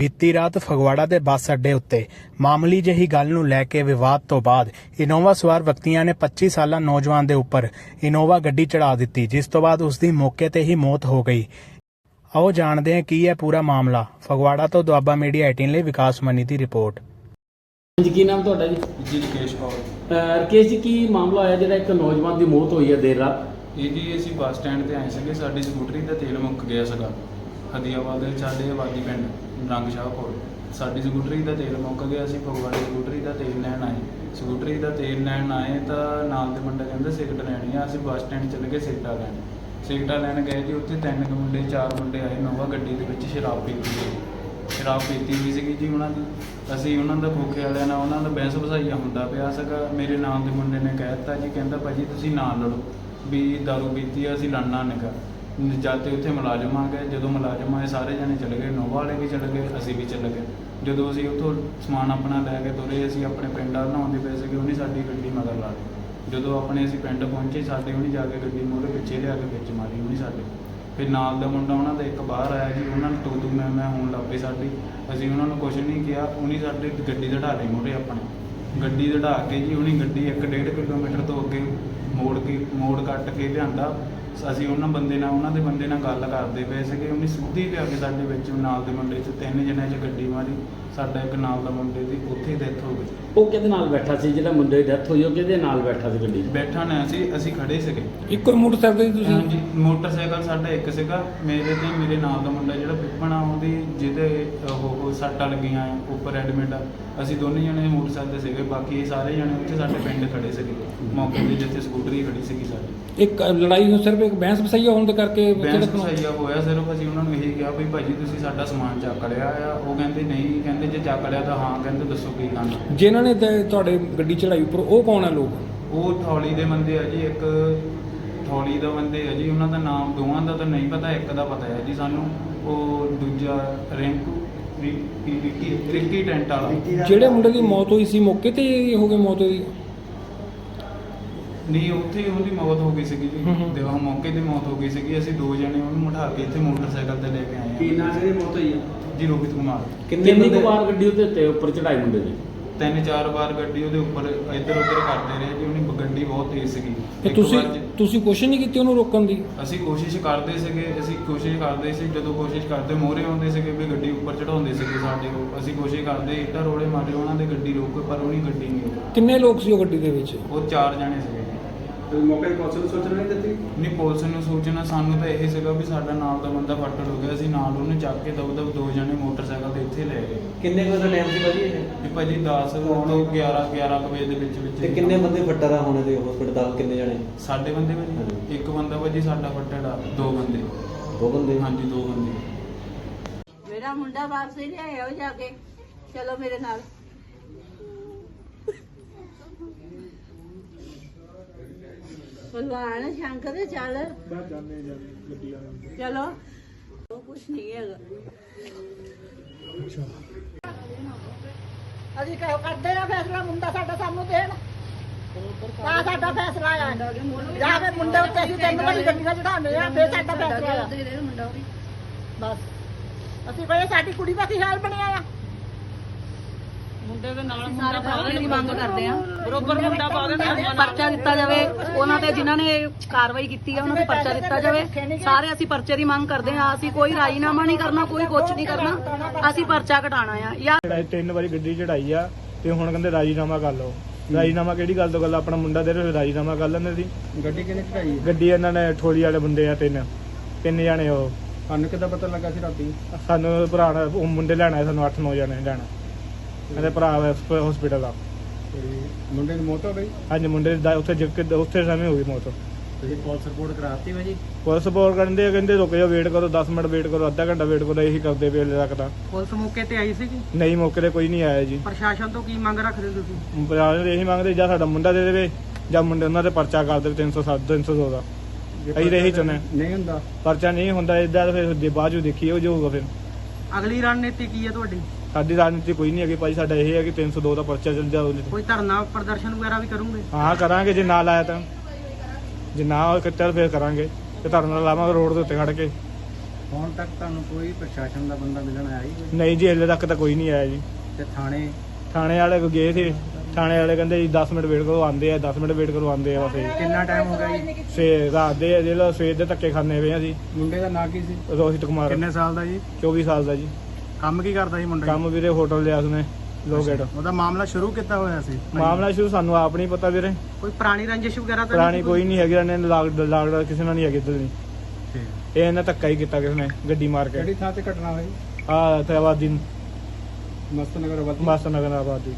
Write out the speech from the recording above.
ਬੀਤੀ ਰਾਤ ਫਗਵਾੜਾ ਦੇ ਬੱਸ ਅੱਡੇ ਉੱਤੇ ਮਾਮੂਲੀ ਜਿਹੀ ਗੱਲ ਨੂੰ ਲੈ ਕੇ ਵਿਵਾਦ ਤੋਂ ਬਾਅਦ ਇਨੋਵਾ ਸਵਾਰ ਵਿਅਕਤੀਆਂ ਨੇ 25 ਸਾਲਾ ਨੌਜਵਾਨ ਦੇ ਉੱਪਰ ਇਨੋਵਾ ਗੱਡੀ ਚੜਾ ਦਿੱਤੀ ਜਿਸ ਤੋਂ ਬਾਅਦ ਉਸ ਦੀ ਮੌਕੇ ਤੇ ਹੀ ਮੌਤ ਹੋ ਗਈ। ਆਓ ਜਾਣਦੇ ਹਾਂ ਕੀ ਹੈ ਪੂਰਾ ਮਾਮਲਾ। ਫਗਵਾੜਾ ਤੋਂ ਦੁਆਬਾ ਮੀਡੀਆ 18 ਲਈ ਵਿਕਾਸ ਮਨੀ ਦੀ ਰਿਪੋਰਟ। ਜੀ ਕੀ ਨਾਮ ਤੁਹਾਡਾ ਜੀ? ਜੀ ਰਕੇਸ਼ ਕੌਰ। ਅਹ ਰਕੇਸ਼ ਜੀ ਕੀ ਮਾਮਲਾ ਹੋਇਆ ਜਿਹੜਾ ਇੱਕ ਨੌਜਵਾਨ ਦੀ ਮੌਤ ਹੋਈ ਹੈ ਦੇਰ ਰਾਤ? ਇਹ ਜੀ ਅਸੀਂ ਬੱਸ ਸਟੈਂਡ ਤੇ ਆਏ ਸੀਗੇ ਸਾਡੀ ਸਕੂਟਰੀ ਦਾ ਤੇਲ ਮੁੱਕ ਗਿਆ ਸੀਗਾ। ਹਦੀਆਬਾਦ ਦੇ ਸਾਡੇ ਆਬਾਦੀ ਪਿੰਡ। ਰੰਗਸ਼ਾਹ ਕੋਲ ਸਾਡੀ ਸਕੂਟਰੀ ਦਾ ਤੇਲ ਮੁੱਕ ਗਿਆ, ਅਸੀਂ ਫਗਵਾੜੇ ਸਕੂਟਰੀ ਦਾ ਤੇਲ ਲੈਣ ਆਏ। ਸਕੂਟਰੀ ਦਾ ਤੇਲ ਲੈਣ ਆਏ ਤਾਂ ਨਾਲ ਦੇ ਮੁੰਡਾ ਕਹਿੰਦਾ ਸਿਗਰਟ ਲੈਣੀ ਆ, ਅਸੀਂ ਬੱਸ ਸਟੈਂਡ ਚੱਲ ਗਏ ਸਿਗਰਟਾਂ ਲੈਣ। ਸਿਗਰਟਾਂ ਲੈਣ ਗਏ ਜੀ, ਉੱਥੇ ਤਿੰਨ ਕੁ ਮੁੰਡੇ, ਚਾਰ ਮੁੰਡੇ ਆਏ ਨੋਵਾ ਗੱਡੀ ਦੇ ਵਿੱਚ ਸ਼ਰਾਬ ਪੀਤੀ ਹੋਈ। ਸ਼ਰਾਬ ਪੀਤੀ ਹੋਈ ਸੀਗੀ ਜੀ ਉਹਨਾਂ ਦੀ। ਅਸੀਂ ਉਹਨਾਂ ਦਾ ਖੋਖੇ ਵਾਲਿਆਂ ਨਾਲ ਉਹਨਾਂ ਦਾ ਬਹਿਸ ਵਸਾਈਆ ਹੁੰਦਾ ਪਿਆ ਸੀਗਾ। ਮੇਰੇ ਨਾਮ ਦੇ ਮੁੰਡੇ ਨੇ ਕਹਿ ਦਿੱਤਾ ਜੀ, ਕਹਿੰਦਾ ਭਾਜੀ ਤੁਸੀਂ ਨਾ ਲੜੋ। ਵੀ ਦਾਰੂ ਪੀਤੀ ਆ, ਅਸੀਂ ਲੜਨਾ ਨਿਕਾ ਜਦ ਤੇ ਉੱਥੇ ਮੁਲਾਜ਼ਮ ਆ ਗਏ, ਜਦੋਂ ਮੁਲਾਜ਼ਮ ਆਏ, ਸਾਰੇ ਜਣੇ ਚਲੇ ਗਏ, ਨੋਵਾ ਵਾਲੇ ਵੀ ਚਲੇ ਗਏ, ਅਸੀਂ ਵੀ ਚਲੇ ਗਏ। ਜਦੋਂ ਅਸੀਂ ਉੱਥੋਂ ਸਮਾਨ ਆਪਣਾ ਲੈ ਕੇ ਤੁਰੇ, ਅਸੀਂ ਆਪਣੇ ਪਿੰਡ ਵੱਲ ਨਹਾਉਂਦੇ ਪਏ ਸੀਗੇ ਉਹਨੇ ਸਾਡੀ ਗੱਡੀ ਮਗਰ ਲਾ ਲਈ ਜਦੋਂ ਆਪਣੇ ਅਸੀਂ ਪਿੰਡ ਪਹੁੰਚੇ, ਸਾਡੇ ਉਹਨੇ ਜਾ ਕੇ ਗੱਡੀ ਮੋਰੇ ਪਿੱਛੇ ਲਿਆ ਕੇ ਵਿੱਚ ਮਾਰੀ ਉਹਨੇ ਸਾਡੇ। ਫਿਰ ਨਾਲ ਦਾ ਮੁੰਡਾ, ਉਹਨਾਂ ਦਾ ਇੱਕ ਬਾਹਰ ਆਇਆ ਜੀ, ਉਹਨਾਂ ਨੂੰ ਤੂੰ ਤੂੰ ਮੈਂ ਮੈਂ ਹੋਣ ਲੱਗ ਪਈ ਸਾਡੀ। ਅਸੀਂ ਉਹਨਾਂ ਨੂੰ ਕੁਝ ਨਹੀਂ ਕਿਹਾ, ਉਹਨੇ ਸਾਡੇ ਗੱਡੀ ਦੜਾ ਲਈ ਮੋਰੇ ਆਪਣੇ। ਗੱਡੀ ਦੜਾ ਕੇ ਜੀ, ਉਹਨੇ ਗੱਡੀ 1.5 ਕਿਲੋਮੀਟਰ ਤੋਂ ਅੱਗੇ ਮੋੜ ਕੇ, ਮੋੜ ਕੱਟ ਕੇ ਲਿਆਂਦਾ। ਅਸੀਂ ਉਹਨਾਂ ਬੰਦੇ ਨਾਲ ਉਹਨਾਂ ਦੇ ਬੰਦੇ ਨਾਲ ਗੱਲ ਕਰਦੇ ਪਏ ਸੀਗੇ। ਉਹਨੇ ਸਿੱਧੀ ਲਿਆ ਕੇ ਸਾਡੇ ਵਿੱਚ ਨਾਲ ਦੇ ਮੁੰਡੇ 'ਚ ਤਿੰਨ ਜਣਿਆਂ 'ਚ ਗੱਡੀ ਮਾਰੀ। ਸਾਡਾ ਇੱਕ ਨਾਲ ਦਾ ਮੁੰਡੇ ਦੀ ਉੱਥੇ ਡੈਥ ਹੋ ਗਈ। ਉਹ ਕਿਹਦੇ ਨਾਲ ਬੈਠਾ ਸੀ? ਜਿਹੜਾ ਮੁੰਡੇ ਦੀ ਡੈਥ ਹੋਈ ਉਹ ਕਿਹਦੇ ਨਾਲ ਬੈਠਾ ਸੀ ਗੱਡੀ 'ਚ? ਬੈਠਾ ਨਾ ਅਸੀਂ ਅਸੀਂ ਖੜੇ ਸੀਗੇ। ਇੱਕੋ ਹੀ ਮੋਟਰਸਾਈਕਲ ਤੇ ਹਾਂਜੀ ਤੁਸੀਂ ਮੋਟਰਸਾਈਕਲ ਸਾਡਾ ਇੱਕ ਸੀਗਾ। ਮੇਰੇ ਤੇ ਮੇਰੇ ਨਾਲ ਦਾ ਮੁੰਡਾ ਜਿਹੜਾ ਪਿੱਪਣਾ ਉਹਦੀ ਜਿਹਦੇ ਉਹ ਉਹ ਸੱਟਾਂ ਲੱਗੀਆਂ ਆ, ਉੱਪਰ ਐਡਮਿਟ ਆ। ਅਸੀਂ ਦੋਨੇ ਜਣੇ ਮੋਟਰਸਾਈਕਲ ਤੇ ਸੀਗੇ। ਬਾਕੀ ਸਾਰੇ ਜਣੇ ਉੱਥੇ ਸਾਡੇ ਪਿੰਡ ਖੜੇ ਸੀਗੇ। ਮੌਕੇ ਤੇ ਜਿੱਥੇ ਸਕੂਟਰੀ ਖੜੀ ਸੀਗੀ ਸਾਡੀ। ਇੱਕ ਲੜਾਈ ਨੂੰ ਸਿਰਫ ਇੱਕ ਬਹਿਸ ਵਸਾਈਆ ਹੋਣ ਦੇ ਕਰਕੇ ਬੈਂਸ ਸਹੀਆ ਹੋਇਆ ਸਿਰਫ ਅਸੀਂ ਉਹਨਾਂ ਨੂੰ ਇਹੀ ਕਿਹਾ ਵੀ ਭਾਜੀ ਤੁਸੀਂ ਸਾਡਾ ਸਮਾਨ ਚੱਕ ਲਿਆ ਆ ਉਹ ਕਹਿੰਦੇ ਨਹੀਂ ਕਹਿੰਦੇ ਜੇ ਚੱਕ ਲਿਆ ਤਾਂ ਹਾਂ ਕਹਿੰਦੇ ਦੱਸੋ ਕੀ ਕਰਨਾ। ਜਿਨ੍ਹਾਂ ਨੇ ਤੇ ਤੁਹਾਡੇ ਗੱਡੀ ਚੜਾਈ ਉੱਪਰ ਉਹ ਕੌਣ ਹੈ ਲੋਕ? ਉਹ ਥੌਲੀ ਦੇ ਬੰਦੇ ਆ ਜੀ ਇੱਕ ਥੌਲੀ ਦਾ ਬੰਦੇ ਆ ਜੀ ਉਹਨਾਂ ਦਾ ਨਾਮ ਦੋਵਾਂ ਦਾ ਤਾਂ ਨਹੀਂ ਪਤਾ ਇੱਕ ਦਾ ਪਤਾ ਹੈ ਜੀ ਸਾਨੂੰ। ਉਹ ਦੂਜਾ ਰਿੰਕੂ ਰਿ- ਰਿ- ਰਿੱਕੀ ਰਿੱਕੀ ਟੈਂਟ ਵਾਲਾ। ਜਿਹੜੇ ਮੁੰਡੇ ਦੀ ਮੌਤ ਹੋਈ ਸੀ ਮੌਕੇ ਤੇ ਹੀ ਹੋ ਗਈ ਮੌਤ ਉਹਦੀ ਨਹੀਂ ਉੱਥੇ ਹੀ ਉਹਦੀ ਮੌਤ ਹੋ ਗਈ ਸੀਗੀ ਜੀ। ਹੂੰ ਹੂੰ। ਤੇ ਉਹ ਮੌਕੇ ਤੇ ਮੌਤ ਹੋ ਗਈ ਸੀਗੀ। ਅਸੀਂ ਦੋ ਜਣੇ ਉਹਨੂੰ ਉਠਾ ਕੇ ਇੱਥੇ ਮੋਟਰਸਾਈਕਲ ਤੇ ਲੈ ਕੇ ਆਏ ਕੀ ਆ ਨਾਮ ਇਹਦੀ ਮੌਤ ਹੋਈ ਹੈ ਜੀ ਰੋਹਿਤ ਕੁਮਾਰ। ਕਿੰਨੀ ਕੁ ਵਾਰ ਗੱਡੀ ਉੱਤੇ ਤੇ ਉੱਪਰ ਚੜਾਈ ਮੁੰਡੇ ਦੀ? ਤਿੰਨ ਚਾਰ ਵਾਰ ਗੱਡੀ ਉਹਦੇ ਉੱਪਰ ਇੱਧਰ ਉੱਧਰ ਕਰਦੇ ਰਹੇ ਜੀ। ਉਹਦੀ ਗੱਡੀ ਬਹੁਤ ਤੇਜ਼ ਸੀਗੀ। ਤੇ ਇੱਕ ਤੁਸੀਂ ਵਾਰ ਜੀ- ਤੁਸੀਂ ਕੋਸ਼ਿਸ਼ ਨਹੀਂ ਕੀਤੀ ਉਹਨੂੰ ਰੋਕਣ ਦੀ? ਅਸੀਂ ਕੋਸ਼ਿਸ਼ ਕਰਦੇ ਸੀਗੇ ਅਸੀਂ ਕੋਸ਼ਿਸ਼ ਕਰਦੇ ਸੀ ਜਦੋਂ ਕੋਸ਼ਿਸ਼ ਕਰਦੇ ਮੋਹਰੇ ਆਉਂਦੇ ਸੀਗੇ ਵੀ ਗੱਡੀ ਉੱਪਰ ਚੜਾਉਂਦੇ ਸੀਗੇ ਸਾਡੇ ਕੋਲ ਅਸੀਂ ਕੋਸ਼ਿਸ਼ ਕਰਦੇ ਇੱਟਾਂ ਰੋੜੇ ਮਾਰੇ ਉਹਨਾਂ ਦੇ ਗੱਡੀ ਰੋਕੇ ਪਰ ਉਹਨੀ ਗੱਡੀ ਨਹੀਂ ਰੋਕੀ। ਕਿੰਨੇ ਲੋਕ ਸੀ ਉਹ ਗੱਡੀ ਦੇ ਵਿੱਚ? ਉਹ ਚਾਰ ਜਣੇ ਸੀਗੇ। ਮੌਕੇ ਤੇ ਪੁਲਿਸ ਨੂੰ ਸੋਚਣਾ ਨਹੀਂ ਦਿੱਤੀ? ਨਹੀਂ ਪੁਲਿਸ ਨੂੰ ਸੂਚਨਾ ਸਾਨੂੰ ਤਾਂ ਇਹ ਸੀਗਾ ਵੀ ਸਾਡਾ ਨਾਲ ਦਾ ਬੰਦਾ ਫੱਟੜ ਹੋ ਗਿਆ ਅਸੀਂ ਨਾਲ ਉਹਨੂੰ ਚੱਕ ਕੇ ਦਬ ਦਬ ਦੋ ਜਣੇ ਮੋਟਰਸਾਈਕਲ ਤੇ ਇੱਥੇ ਲੈ ਗਏ। ਕਿੰਨੇ ਕੁ ਦਾ ਟਾਈਮ ਸੀ ਭਾਜੀ ਇਹ? ਵੀ ਭਾਜੀ 10 ਤੋਂ 11 11 ਕੁ ਵਜੇ ਦੇ ਵਿੱਚ ਵਿੱਚ ਤੇ ਕਿੰਨੇ ਬੰਦੇ ਫੱਟਾ ਦਾ ਹੋਣੇ ਤੇ ਹਸਪੀਟਲ ਦਾ ਕਿੰਨੇ ਜਣੇ? ਸਾਡੇ ਬੰਦੇ ਭਾਜੀ। ਇੱਕ ਬੰਦਾ ਭਾਜੀ ਸਾਡਾ ਫੱਟੜ ਆ ਦੋ ਬੰਦੇ। ਦੋ ਬੰਦੇ? ਹਾਂਜੀ ਦੋ ਬੰਦੇ। ਮੇਰਾ ਮੁੰਡਾ ਵਾਪਸ ਹੀ ਲਿਆਇਆ ਉਹ ਜਾ ਕੇ। ਚਲੋ ਮੇਰੇ ਨਾਲ। ਭਗਵਾਨ ਸ਼ੰਕਰ ਚੱਲ। ਚਲੋ। ਉਹ ਕੁਛ ਨਹੀਂ ਹੈਗਾ। ਅਸੀਂ ਕਹੋ ਕਰਦੇ ਆ ਫੈਸਲਾ ਮੁੰਡਾ ਸਾਡਾ ਸਾਨੂੰ ਦੇਣ। ਆ ਸਾਡਾ ਫੈਸਲਾ ਆ ਜਾ ਕੇ ਮੁੰਡੇ ਉੱਤੇ ਅਸੀਂ ਤਿੰਨ ਵਾਰੀ ਗੱਡੀਆਂ ਚੜਾਉਂਦੇ ਆ ਫੇਰ ਸਾਡਾ ਫੈਸਲਾ ਆ ਬਸ। ਅਸੀਂ ਕੋਈ ਸਾਡੀ ਕੁੜੀ ਦਾ ਕੀ ਹਾਲ ਬਣਿਆ ਆ? ਸਾਰੇ ਫਾਦਰ ਦੀ ਮੰਗ ਕਰਦੇ ਆ। ਬਰੋਬਰ ਮੁੰਡਾ ਪਾ ਦੇਣਾ ਪਰਚਾ ਦਿੱਤਾ ਜਾਵੇ ਉਹਨਾਂ ਤੇ ਜਿਨ੍ਹਾਂ ਨੇ ਕਾਰਵਾਈ ਕੀਤੀ ਆ ਉਹਨਾਂ ਤੇ ਪਰਚਾ ਦਿੱਤਾ ਜਾਵੇ। ਸਾਰੇ ਅਸੀਂ ਪਰਚੇ ਦੀ ਮੰਗ ਕਰਦੇ ਆ ਅਸੀਂ ਕੋਈ ਰਾਜੀਨਾਮਾ ਨਹੀਂ ਕਰਨਾ ਕੋਈ ਕੁਝ ਨਹੀਂ ਕਰਨਾ। ਅਸੀਂ ਪਰਚਾ ਘਟਾਣਾ ਆ। ਜਾਂ ਚੜਾਈ ਤਿੰਨ ਵਾਰੀ ਗੱਡੀ ਚੜਾਈ ਆ ਤੇ ਹੁਣ ਕਹਿੰਦੇ ਰਾਜੀਨਾਮਾ ਕਰ ਲਓ। ਰਾਜੀਨਾਮਾ ਕਿਹੜੀ ਗੱਲ ਤੋਂ ਗੱਲ ਆਪਣਾ ਮੁੰਡਾ ਦੇ ਰਹੇ ਰਾਜੀਨਾਮਾ ਕਰ ਲੈਂਦੇ ਸੀ। ਗੱਡੀ ਕਿਹਨੇ ਚੜਾਈ ਗੱਡੀ ਇਹਨਾਂ ਨੇ ਠੋਲੀ ਵਾਲੇ ਬੰਦੇ ਆ ਤਿੰਨ। ਤਿੰਨ ਜਾਣੇ ਉਹ। ਸਾਨੂੰ ਕਿੱਦਾਂ ਪਤਾ ਲੱਗਾ ਸੀ ਰਾਤੀ? ਸਾਨੂੰ ਭਰਾ ਮੁੰਡੇ ਲੈਣਾ ਸਾਨੂੰ 8-9 ਜਣੇ ਲੈਣਾ। ਕਹਿੰਦੇ ਭਰਾ ਹਸਪੀਟਲ ਆ ਮੁੰਡੇ ਦੀ ਮੌਤ ਹੋ ਗਈ? ਹਾਂਜੀ ਮੁੰਡੇ ਦੀ ਦਾ- ਉੱਥੇ ਜਿ- ਕਿ- ਉੱਥੇ ਸਮੇਂ ਹੋ ਗਈ ਮੌਤ। ਤੁਸੀਂ ਪੁਲਿਸ ਰਿਪੋਰਟ ਕਰਾਤੀ ਭਾਜੀ ਪੁਲਿਸ ਸਪੋਰਟ ਕਰਦੇ ਆ ਕਹਿੰਦੇ ਰੁਕ ਜਾਓ ਵੇਟ ਕਰੋ 10 ਮਿੰਟ ਵੇਟ ਕਰੋ ਅੱਧਾ ਘੰਟਾ ਵੇਟ ਕਰੋ ਇਹੀ ਕਰਦੇ ਪਏ ਹਲੇ ਤੱਕ ਤਾਂ। ਪੁਲਿਸ ਮੌਕੇ ਤੇ ਆਈ ਸੀਗੀ? ਨਹੀਂ ਮੌਕੇ ਤੇ ਕੋਈ ਨਹੀਂ ਆਇਆ ਜੀ। ਪ੍ਰਸ਼ਾਸਨ ਤੋਂ ਕੀ ਮੰਗ ਰੱਖਦੇ ਤੁਸੀਂ? ਪ੍ਰਸ਼ਾਸਨ ਇਹੀ ਮੰਗਦੇ ਜਾਂ ਸਾਡਾ ਮੁੰਡਾ ਦੇ ਦੇਵੇ ਜਾਂ ਮੁੰਡੇ ਉਹਨਾਂ ਦੇ ਪਰਚਾ ਕਰ ਦੇਵੇ 307 302 ਦਾ ਅਸੀਂ ਤਾਂ ਇਹੀ ਚਾਹੁੰਦੇ ਹਾਂ। ਨਹੀਂ ਹੁੰਦਾ। ਪਰਚਾ ਨਹੀਂ ਹੁੰਦਾ ਇਦਾਂ ਤਾਂ ਫਿਰ ਜੇ ਬਾਅਦ ਚ ਦੇਖੀਏ ਉਹ ਜੋ ਹੋਊਗਾ ਫਿਰ। ਅਗਲੀ ਰਣਨੀਤੀ ਕੀ ਹੈ ਤੁਹਾਡੀ? ਸਾਡੀ ਰਾਜਨੀਤੀ ਕੋਈ ਨਹੀਂ ਹੈਗੀ ਭਾਈ ਸਾਡਾ ਇਹ ਹੈ ਕਿ 302 ਦਾ ਪਰਚਾ ਚੱਲ ਜਾ ਉਹਦੇ ਤੇ। ਕੋਈ ਧਰਨਾ ਪ੍ਰਦਰਸ਼ਨ ਵਗੈਰਾ ਵੀ ਕਰੋਗੇ? ਹਾਂ ਕਰਾਂਗੇ ਜੇ ਨਾ ਲਾਇਆ ਤਾਂ। ਜੇ ਨਾ ਤਾਂ ਫਿਰ ਕਰਾਂਗੇ। ਤੇ ਧਰਨਾ ਲਾਵਾਂਗੇ ਰੋਡ ਦੇ ਉੱਤੇ ਖੜ ਕੇ। ਹੁਣ ਤੱਕ ਤੁਹਾਨੂੰ ਕੋਈ ਪ੍ਰਸ਼ਾਸਨ ਦਾ ਬੰਦਾ ਮਿਲਣ ਆਇਆ ਹੀ ਕੋਈ? ਨਹੀਂ ਜੀ ਹਲੇ ਤੱਕ ਤਾਂ ਕੋਈ ਨਹੀਂ ਆਇਆ ਜੀ। ਤੇ ਥਾਣੇ? ਥਾਣੇ ਵਾਲੇ ਕੋ ਗਏ ਸੀ। ਥਾਣੇ ਵਾਲੇ ਕਹਿੰਦੇ ਜੀ 10 ਮਿੰਟ ਵੇਟ ਕਰੋ ਆਂਦੇ ਆ 10 ਮਿੰਟ ਵੇਟ ਕਰੋ ਆਂਦੇ ਆ ਬਸ ਇਹ। ਕਿੰਨਾ ਟਾਈਮ ਹੋ ਗਿਆ ਜੀ? ਸਵੇਰ ਰਾਤ ਦੇ ਜਿਹੜਾ ਸਵੇਰ ਦੇ ਧੱਕੇ ਖਾਂਦੇ ਪਏ ਆ ਜੀ। ਮੁੰਡੇ ਦਾ ਨਾਂ ਕੀ ਸੀ? ਰੋਹਿਤ ਕੁਮਾਰ। ਕਿੰਨੇ ਸਾਲ ਦਾ ਜੀ? 24 ਸਾਲ ਦਾ ਜੀ। ਕੰਮ ਕੀ ਕਰਦਾ ਜੀ ਮੁੰਡਾ ਜੀ? ਕੰਮ ਵੀਰੇ ਹੋਟਲ ਲਿਆ ਉਸਨੇ ਲੋਗੇਟ ਉਹਦਾ ਮਾਮਲਾ ਸ਼ੁਰੂ ਕੀਤਾ ਹੋਇਆ ਸੀ? ਮਾਮਲਾ ਸ਼ੁਰੂ ਸਾਨੂੰ ਆਪ ਨਹੀਂ ਪਤਾ ਵੀਰੇ। ਕੋਈ ਪੁਰਾਣੀ ਰੰਜਿਸ਼ ਵਗੈਰਾ ਤਾਂ ਪੁਰਾਣੀ ਕੋਈ ਨਹੀਂ ਹੈਗੀ ਇਹਨੇ ਲਾਗ ਲਾਗ ਕਿਸੇ ਨਾਲ ਨਹੀਂ ਹੈਗੀ ਇੱਧਰ ਨਹੀਂ ਇਹ ਇਹਨਾਂ ਧੱਕਾ ਹੀ ਕੀਤਾ ਕਿਸ ਨੇ ਗੱਡੀ ਮਾਰ ਕੇ। ਕਿਹੜੀ ਥਾਂ ਤੇ ਘਟਨਾ ਹੋਈ? ਆ ਤੇ ਆਬਾਦੀ ਮਸਤ ਨਗਰ ਆਬਾਦੀ। ਮਸਤ ਨਗਰ ਆਬਾਦੀ।